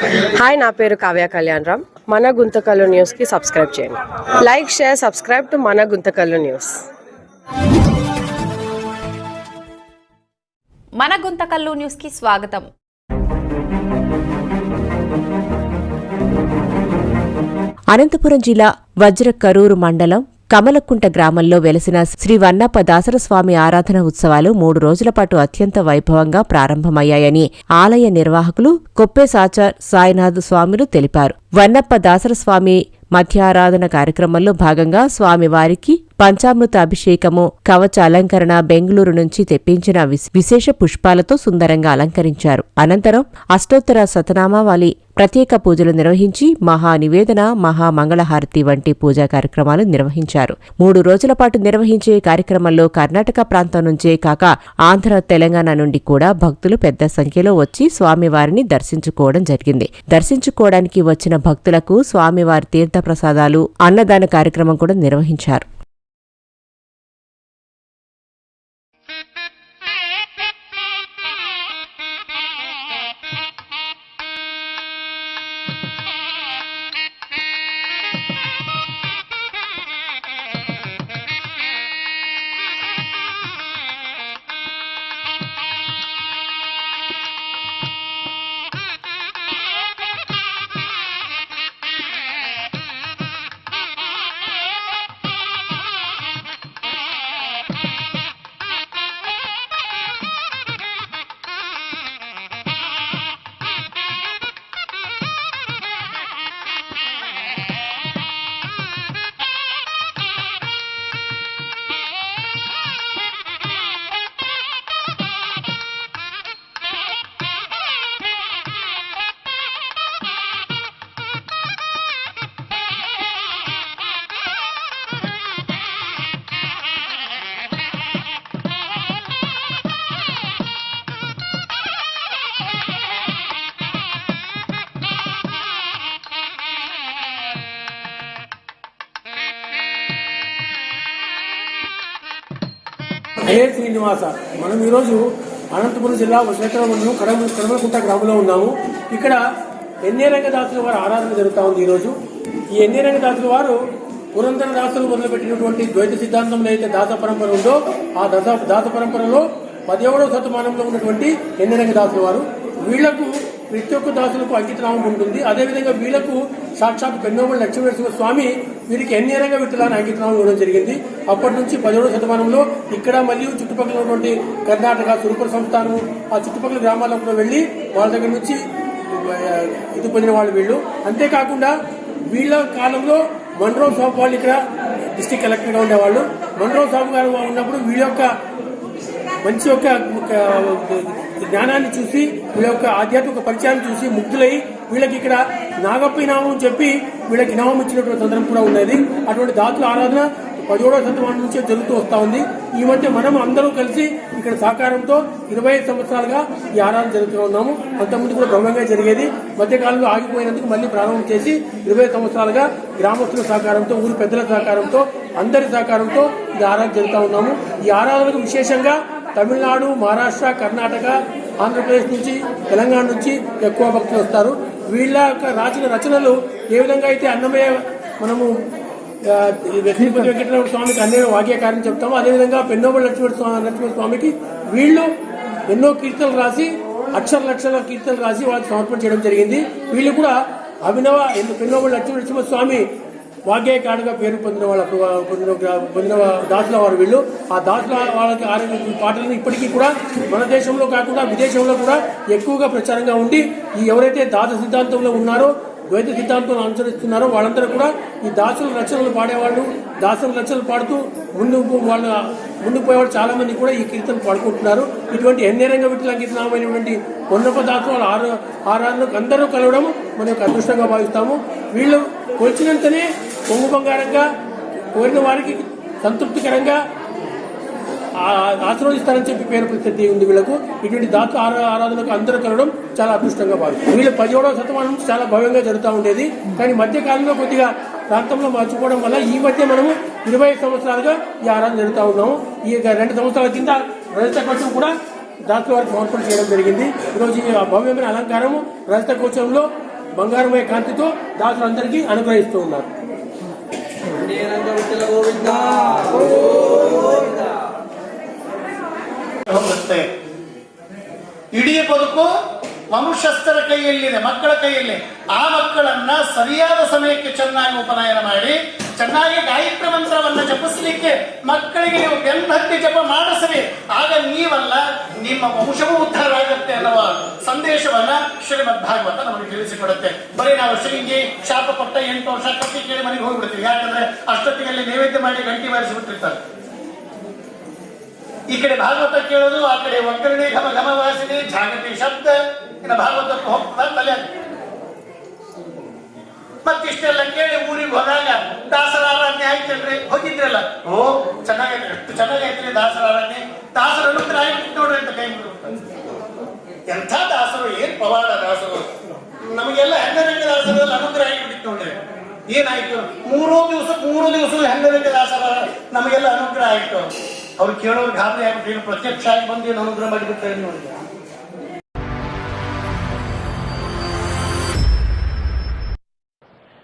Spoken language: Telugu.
హాయ్ నా పేరు కావ్య కళ్యాణ్ రామ్. మన గుంతకల్లు న్యూస్కి సబ్స్క్రైబ్ చేయండి. లైక్ షేర్ సబ్స్క్రైబ్ టు మన గుంతకల్లు న్యూస్ మన గుంతకల్లు న్యూస్కి స్వాగతం. అనంతపురం జిల్లా వజ్ర కరూరు మండలం కమలకుంట గ్రామంలో వెలసిన శ్రీ వన్నప్ప దాసరస్వామి ఆరాధన ఉత్సవాలు మూడు రోజుల పాటు అత్యంత వైభవంగా ప్రారంభమయ్యాయని ఆలయ నిర్వాహకులు కొప్పేసాచార్ సాయినాథ్ స్వాములు తెలిపారు. వన్నప్ప దాసరస్వామి మధ్యారాధన కార్యక్రమంలో భాగంగా స్వామివారికి పంచామృత అభిషేకము కవచ అలంకరణ బెంగళూరు నుంచి తెప్పించిన విశేష పుష్పాలతో సుందరంగా అలంకరించారు. అనంతరం అష్టోత్తర సతనామావళి ప్రత్యేక పూజలు నిర్వహించి మహా నివేదన మహా మంగళహారతి వంటి పూజా కార్యక్రమాలు నిర్వహించారు. మూడు రోజుల పాటు నిర్వహించే కార్యక్రమంలో కర్ణాటక ప్రాంతం నుంచే కాక ఆంధ్ర తెలంగాణ నుండి కూడా భక్తులు పెద్ద సంఖ్యలో వచ్చి స్వామివారిని దర్శించుకోవడం జరిగింది. దర్శించుకోవడానికి వచ్చిన భక్తులకు స్వామివారి తీర్థ ప్రసాదాలు అన్నదాన కార్యక్రమం కూడా నిర్వహించారు. హే శ్రీనివాస. మనం ఈరోజు అనంతపురం జిల్లా వశేఖరం కడమ కడమలకుంట గ్రామంలో ఉన్నాము. ఇక్కడ ఎన్నే రంగదాసుల వారి ఆరాధన జరుగుతూ ఉంది ఈరోజు. ఈ ఎన్నే రంగదాసుల వారు పురంధర దాసులు మొదలుపెట్టినటువంటి ద్వైత సిద్ధాంతంలో అయితే దాస పరంపర ఉందో ఆ దశ దాస పరంపరలో పదిహేడవ శతమానంలో ఉన్నటువంటి ఎన్నే రంగదాసుల వారు. వీళ్ళకు ప్రతి ఒక్క దాసులకు అంకితనామం ఉంటుంది. అదేవిధంగా వీళ్ళకు సాక్షాత్ పెన్నోమల లక్ష్మీనరసింహ స్వామి వీరికి ఎన్నేరంగా విఠలాన్ని అంకితనామం ఇవ్వడం జరిగింది. అప్పటి నుంచి పదిహేడవ శతమానంలో ఇక్కడ మరియు చుట్టుపక్కల ఉన్నటువంటి కర్ణాటక సురపుర సంస్థానం ఆ చుట్టుపక్కల గ్రామాల్లో కూడా వెళ్ళి వాళ్ళ దగ్గర నుంచి ఇది పొందిన వాళ్ళు వీళ్ళు. అంతేకాకుండా వీళ్ళ కాలంలో మన్రో సాబు వాళ్ళు ఇక్కడ డిస్టిక్ కలెక్టర్గా ఉండేవాళ్ళు. మన్రో సాబు గారు ఉన్నప్పుడు వీళ్ళ యొక్క మంచి యొక్క జ్ఞానాన్ని చూసి వీళ్ళ యొక్క ఆధ్యాత్మిక పరిచయాన్ని చూసి ముగ్ధులై వీళ్ళకి ఇక్కడ నాగప్పి నామం చెప్పి వీళ్ళకి నామం ఇచ్చినటువంటి సందర్భం కూడా ఉన్నది. అటువంటి దాతుల ఆరాధన పదిహేడవ శతమానం నుంచే జరుగుతూ వస్తా ఉంది. ఈ మధ్య మనం అందరూ కలిసి ఇక్కడ సహకారంతో ఇరవై ఐదు సంవత్సరాలుగా ఈ ఆరాధన జరుగుతూ ఉన్నాము. అంతకుముందు కూడా బ్రహ్మంగా జరిగేది. మధ్యకాలంలో ఆగిపోయినందుకు మళ్ళీ ప్రారంభం చేసి ఇరవై సంవత్సరాలుగా గ్రామస్తుల సహకారంతో ఊరి పెద్దల సహకారంతో అందరి సహకారంతో ఈ ఆరాధన జరుగుతూ ఉన్నాము. ఈ ఆరాధనకు విశేషంగా తమిళనాడు మహారాష్ట్ర కర్ణాటక ఆంధ్రప్రదేశ్ నుంచి తెలంగాణ నుంచి ఎక్కువ భక్తులు వస్తారు. వీళ్ళ యొక్క రాసిన రచనలు ఏ విధంగా అయితే అన్నమయ్య మనము ఆ, ఈ తిరుపతి వెంకటరమణ స్వామికి అన్నమయ్య వాక్యకారం చెప్తాము అదేవిధంగా పెన్నోబడి లక్ష్మణ స్వామి నరసింహ స్వామికి వీళ్ళు ఎన్నో కీర్తనలు రాసి అక్షర లక్షల కీర్తనలు రాసి వాళ్ళకి సమర్పణ చేయడం జరిగింది. వీళ్ళు కూడా అభినవ పెన్నోబడి లక్ష్మణ నరసింహ స్వామి వాగ్గేయకారుగా పేరు పొందిన వాళ్ళ పొందిన పొందిన దాసుల వారు వీళ్ళు. ఆ దాసుల వాళ్ళకి ఆరోగ్య పాటలను ఇప్పటికీ కూడా మన దేశంలో కాకుండా విదేశంలో కూడా ఎక్కువగా ప్రచారంగా ఉండి ఈ ఎవరైతే దాస సిద్ధాంతంలో ఉన్నారో ద్వైత సిద్ధాంతం అనుసరిస్తున్నారో వాళ్ళందరూ కూడా ఈ దాసుల రచనలు పాడేవాళ్ళు. దాసుల రచనలు పాడుతూ ముందు వాళ్ళ ముందుకు పోయేవాళ్ళు చాలా మంది కూడా ఈ కీర్తనలు పాడుకుంటున్నారు. ఇటువంటి ఎన్నేరంగ విఠల కీర్తనమైనటువంటి ఉన్నప దాసు వాళ్ళ ఆరు ఆరాధనకు అందరూ కలవడం మన యొక్క అదృష్టంగా భావిస్తాము. వీళ్ళు కొలిచినంతనే పొంగు బంగారంగా కోరిన వారికి సంతృప్తికరంగా ఆశీర్వదిస్తారని చెప్పి పేరు ప్రసిద్ధి ఉంది వీళ్ళకు. ఇటువంటి దాత ఆరాధనకు అందరూ కలవడం చాలా అదృష్టంగా భావిస్తారు. వీళ్ళు పదిహేడవ శతమానం చాలా భవ్యంగా జరుగుతూ ఉండేది. కానీ మధ్య కాలంలో కొద్దిగా ప్రాంతంలో మార్చుకోవడం వల్ల ఈ మధ్య మనము ఇరవై సంవత్సరాలుగా ఈ ఆరాధన జరుగుతూ ఉన్నాము. ఈ రెండు సంవత్సరాల కింద రజత కోసం కూడా దాతల వారికి సమర్పణ చేయడం జరిగింది. ఈరోజు ఈ భవ్యమైన అలంకారము రజత కోశంలో బంగారమయ కాంతితో దాసులందరికీ అనుగ్రహిస్తూ ఉన్నారు. ಇಡೀ ಬದುಕು ವಂಶಸ್ಥರ ಕೈಯಲ್ಲಿದೆ ಮಕ್ಕಳ ಕೈಯಲ್ಲಿ. ಆ ಮಕ್ಕಳನ್ನ ಸರಿಯಾದ ಸಮಯಕ್ಕೆ ಚೆನ್ನಾಗಿ ಉಪನಯನ ಮಾಡಿ ಚೆನ್ನಾಗಿ ಜಪಿಸಲಿಕ್ಕೆ ಮಕ್ಕಳಿಗೆ ನೀವು ಬೆನ್ನತ್ತಿ ಜಪ ಮಾಡಿಸ್ರಿ ಆಗ ನೀವಲ್ಲ, ನಿಮ್ಮ ವಂಶವೂ ಉದ್ಧಾರ ಆಗುತ್ತೆ ಅನ್ನುವ ಸಂದೇಶವನ್ನ ಶ್ರೀಮದ್ ಭಾಗವತ ನಮಗೆ ತಿಳಿಸಿಕೊಡುತ್ತೆ. ಬರೀ ನಾವು ಶ್ರೀಂಗಿ ಶಾಪ ಕೊಟ್ಟ ಎಂಟು ವರ್ಷ ಕಟ್ಟಿ ಕೇಳಿ ಮನೆಗೆ ಹೋಗ್ಬಿಡ್ತೀವಿ. ಯಾಕಂದ್ರೆ ಅಷ್ಟೊತ್ತಿಗೆ ನೈವೇದ್ಯ ಮಾಡಿ ಗಂಟಿ ಬಾರಿಸಿಬಿಟ್ಟಿರ್ತಾರೆ. ಈ ಕಡೆ ಭಾಗವತ ಕೇಳೋದು, ಆ ಕಡೆ ಒಗ್ಗರಣೆ ಘಮ ಘಮ ವಾಸಿನಿ, ಜಾಗತಿ ಶಬ್ದ. ಭಾಗವತಕ್ಕೆ ಹೋಗ್ತಾ ತಲೆ ಮತ್ತಿಷ್ಟೆಲ್ಲ ಕೇಳಿ ಊರಿಗೆ ಹೋದಾಗ ದಾಸರ ಆರಾಧನೆ ಆಯ್ತಲ್ರಿ? ಹೋಗಿದ್ರಲ್ಲ? ಓ ಚೆನ್ನಾಗೈತೆ ಎಷ್ಟು ಚೆನ್ನಾಗೈತ್ರಿ ದಾಸರ ಆರಾಧನೆ. ದಾಸರ ಅನುಗ್ರಹ ನೋಡ್ರಿ ಅಂತ ಕೈ ಎಂಥ ದಾಸರು, ಏನ್ ಪವಾಡ ದಾಸರು? ನಮಗೆಲ್ಲ ಹೆಂಗರಂಗ ದಾಸರಲ್ಲಿ ಅನುಗ್ರಹ ಆಗಿಬಿಟ್ಟಿತ್ತು ನೋಡ್ರಿ. ಏನಾಯ್ತು? ಮೂರು ದಿವಸ ಮೂರು ದಿವಸ ಹೆಂಗರಂಗ ದಾಸರ, ನಮಗೆಲ್ಲ ಅನುಗ್ರಹ ಆಯ್ತು. ಅವ್ರು ಕೇಳೋರು ಗಾಬರಿ ಆಗ್ಬಿಟ್ಟು ಪ್ರತ್ಯಕ್ಷ ಆಗಿ ಬಂದು ಏನು ಅನುಗ್ರಹ ಮಾಡಿಬಿಡ್ತಾರೆ ನೋಡಿ